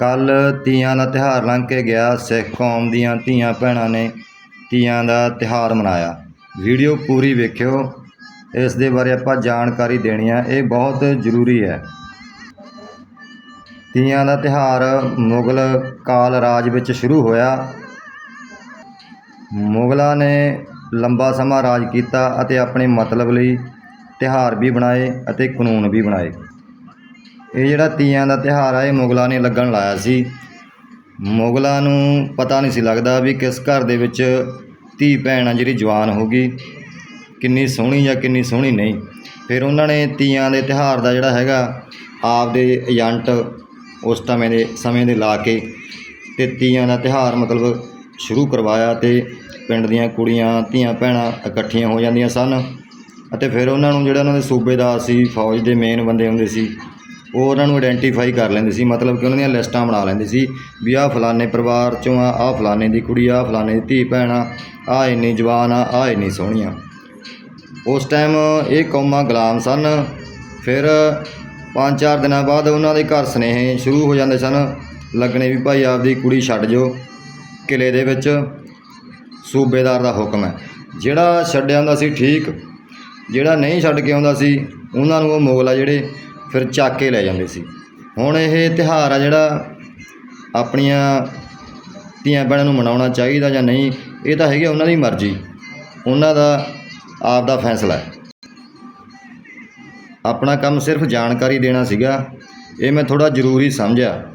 ਕੱਲ ਤੀਆਂ ਦਾ ਤਿਉਹਾਰ ਲੰਘ ਕੇ ਗਿਆ, ਸਿੱਖ ਕੌਮ ਦੀਆਂ ਧੀਆਂ ਭੈਣਾਂ ਨੇ ਤੀਆਂ ਦਾ ਤਿਉਹਾਰ ਮਨਾਇਆ। ਵੀਡੀਓ ਪੂਰੀ ਵੇਖਿਓ। ਇਸ ਦੇ ਬਾਰੇ ਆਪਾਂ ਜਾਣਕਾਰੀ ਦੇਣੀ ਹੈ ਇਹ ਬਹੁਤ ਜ਼ਰੂਰੀ ਹੈ। ਤੀਆਂ ਦਾ ਤਿਉਹਾਰ ਮੁਗਲ ਕਾਲ ਰਾਜ ਵਿੱਚ ਸ਼ੁਰੂ ਹੋਇਆ। ਮੁਗਲਾਂ ਨੇ ਲੰਬਾ ਸਮਾਂ ਰਾਜ ਕੀਤਾ ਅਤੇ ਆਪਣੇ ਮਤਲਬ ਲਈ ਤਿਉਹਾਰ ਵੀ ਬਣਾਏ ਅਤੇ ਕਾਨੂੰਨ ਵੀ ਬਣਾਏ। ਇਹ ਜਿਹੜਾ ਤੀਆਂ ਦਾ ਤਿਉਹਾਰ ਆ, ਇਹ ਮੁਗਲਾਂ ਨੇ ਲੱਗਣ ਲਾਇਆ ਸੀ। ਮੁਗਲਾਂ ਨੂੰ ਪਤਾ ਨਹੀਂ ਸੀ ਲੱਗਦਾ ਵੀ ਕਿਸ ਘਰ ਦੇ ਵਿੱਚ ਧੀ ਭੈਣ ਆ ਜਿਹੜੀ ਜਵਾਨ ਹੋ ਗਈ ਕਿੰਨੀ ਸੋਹਣੀ ਜਾਂ ਕਿੰਨੀ ਸੋਹਣੀ ਨਹੀਂ। ਫਿਰ ਉਹਨਾਂ ਨੇ ਤੀਆਂ ਦੇ ਤਿਉਹਾਰ ਦਾ ਜਿਹੜਾ ਹੈਗਾ, ਆਪਦੇ ਏਜੰਟ ਉਸ ਸਮੇਂ ਦੇ ਸਮੇਂ ਦੇ ਲਾ ਕੇ ਤੇ ਤੀਆਂ ਦਾ ਤਿਉਹਾਰ ਮਤਲਬ ਸ਼ੁਰੂ ਕਰਵਾਇਆ ਤੇ ਪਿੰਡ ਦੀਆਂ ਕੁੜੀਆਂ, ਧੀਆਂ ਭੈਣਾਂ ਇਕੱਠੀਆਂ ਹੋ ਜਾਂਦੀਆਂ ਸਨ। ਅਤੇ ਫਿਰ ਉਹਨਾਂ ਨੂੰ ਜਿਹੜਾ ਉਹਨਾਂ ਦੇ ਸੂਬੇਦਾਰ ਸੀ, ਫੌਜ ਦੇ ਮੇਨ ਬੰਦੇ ਹੁੰਦੇ ਸੀ ਉਹ ਉਹਨਾਂ ਨੂੰ ਆਇਡੈਂਟੀਫਾਈ ਕਰ ਲੈਂਦੇ ਸੀ, ਮਤਲਬ ਕਿ ਉਹਨਾਂ ਦੀਆਂ ਲਿਸਟਾਂ ਬਣਾ ਲੈਂਦੇ ਸੀ ਵੀ ਆਹ ਫਲਾਣੇ ਪਰਿਵਾਰ ਚੋਂ ਆ, ਆਹ ਫਲਾਣੇ ਦੀ ਕੁੜੀ, ਆਹ ਫਲਾਣੇ ਦੀ ਧੀ ਭੈਣ ਆ, ਆਹ ਇੰਨੀ ਜਵਾਨ ਆ, ਆਹ ਇੰਨੀ ਸੋਹਣੀ ਆ। ਉਸ ਟਾਈਮ ਇਹ ਕੌਮਾਂ ਗੁਲਾਮ ਸਨ। ਫਿਰ ਪੰਜ ਚਾਰ ਦਿਨਾਂ ਬਾਅਦ ਉਹਨਾਂ ਦੇ ਘਰ ਸੁਨੇਹੇ ਸ਼ੁਰੂ ਹੋ ਜਾਂਦੇ ਸਨ, ਲੱਗਣੇ ਵੀ ਭਾਈ ਆਪਦੀ ਕੁੜੀ ਛੱਡ ਜੋ ਕਿਲੇ ਦੇ ਵਿੱਚ ਸੂਬੇਦਾਰ ਦਾ ਹੁਕਮ ਹੈ। ਜਿਹੜਾ ਛੱਡਿਆ ਹੁੰਦਾ ਸੀ ਠੀਕ, ਜਿਹੜਾ ਨਹੀਂ ਛੱਡ ਕੇ ਆਉਂਦਾ ਸੀ, ਉਹਨਾਂ ਨੂੰ ਉਹ ਮੁਗਲ ਆ ਜਿਹੜੇ ਫਿਰ ਚੱਕ ਕੇ ਲੈ ਜਾਂਦੇ ਸੀ। ਹੁਣ ਇਹ ਤਿਉਹਾਰ ਆ ਜਿਹੜਾ ਆਪਣੀਆਂ ਧੀਆਂ ਭੈਣਾਂ ਨੂੰ ਮਨਾਉਣਾ ਚਾਹੀਦਾ ਜਾਂ ਨਹੀਂ, ਇਹ ਤਾਂ ਹੈਗੀ ਉਹਨਾਂ ਦੀ ਮਰਜ਼ੀ। ਉਹਨਾਂ ਦਾ ਆਪ ਦਾ ਫੈਸਲਾ ਹੈ। ਆਪਣਾ ਕੰਮ ਸਿਰਫ ਜਾਣਕਾਰੀ ਦੇਣਾ ਸੀਗਾ। ਇਹ ਮੈਂ ਥੋੜਾ ਜ਼ਰੂਰੀ ਸਮਝਿਆ।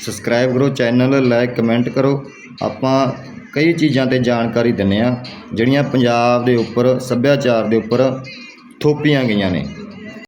ਸਬਸਕ੍ਰਾਈਬ ਕਰੋ ਚੈਨਲ ਲਾਈਕ ਕਮੈਂਟ ਕਰੋ। ਆਪਾਂ ਕਈ ਚੀਜ਼ਾਂ ਤੇ ਜਾਣਕਾਰੀ ਦਿੰਨੇ ਆ ਜਿਹੜੀਆਂ ਪੰਜਾਬ ਦੇ ਉੱਪਰ, ਸੱਭਿਆਚਾਰ ਦੇ ਉੱਪਰ ਥੋਪੀਆਂ ਗਈਆਂ ਨੇ।